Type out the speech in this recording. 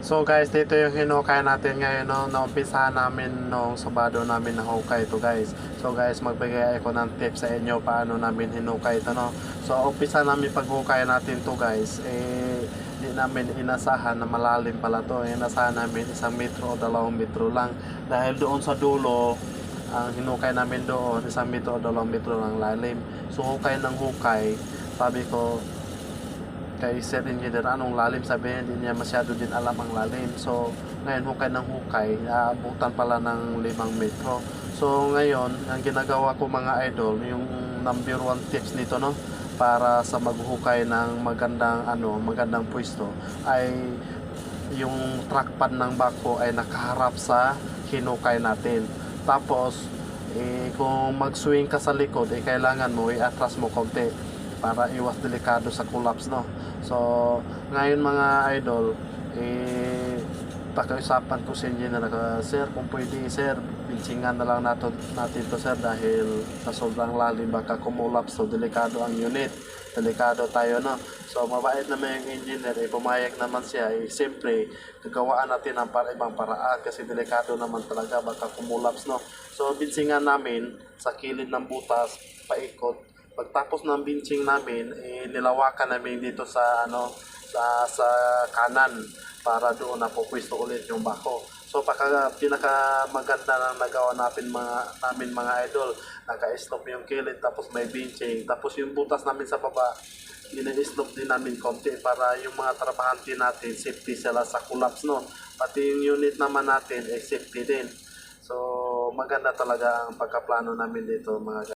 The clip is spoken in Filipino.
So guys, dito yung hinukay natin ngayon no, naumpisahan namin nung Sabado namin na hukay ito guys. So guys, magbigay ako ng tips sa inyo paano namin hinukay ito no. So umpisa namin paghukay natin to guys, eh di namin inasahan na malalim pala to. Inasahan namin isang metro o dalawang metro lang. Dahil doon sa dulo, ang hinukay namin doon, isang metro o dalawang metro lang lalim. So hukay ng hukay, sabi ko, kay Sir Engineer anong lalim sabihin hindi niya masyado din alam ang lalim. So ngayon hukay ng hukay aabutan pala ng limang metro. So ngayon ang ginagawa ko mga idol yung number one tips nito no para sa maghukay ng magandang ano magandang pwesto ay yung trackpad ng bako ay nakaharap sa hinukay natin. Tapos eh, kung mag-swing ka sa likod eh kailangan mo i-atras mo konti para iwas delikado sa collapse no. So ngayon mga idol eh pakiusapan ko sa engineer na sir kung pwede sir pinsingan na lang natin, natin to sir dahil sa sobrang lalim baka kumulaps so delikado ang unit delikado tayo no so mabait naman yung engineer eh pumayag naman siya eh siyempre gagawaan natin ang para ibang paraan kasi delikado naman talaga baka kumulaps no so pinsingan namin sa kilid ng butas paikot pagtapos ng benching namin, eh, nilawakan namin dito sa ano sa sa kanan para doon na pupwesto ulit yung bako. So paka pinaka maganda na nagawa natin mga namin mga idol, naka-slope yung kilid tapos may benching, tapos yung butas namin sa baba ini-slope din namin konti para yung mga trabahante natin safety sila sa collapse no. Pati yung unit naman natin eh safety din. So maganda talaga ang pagkaplano namin dito mga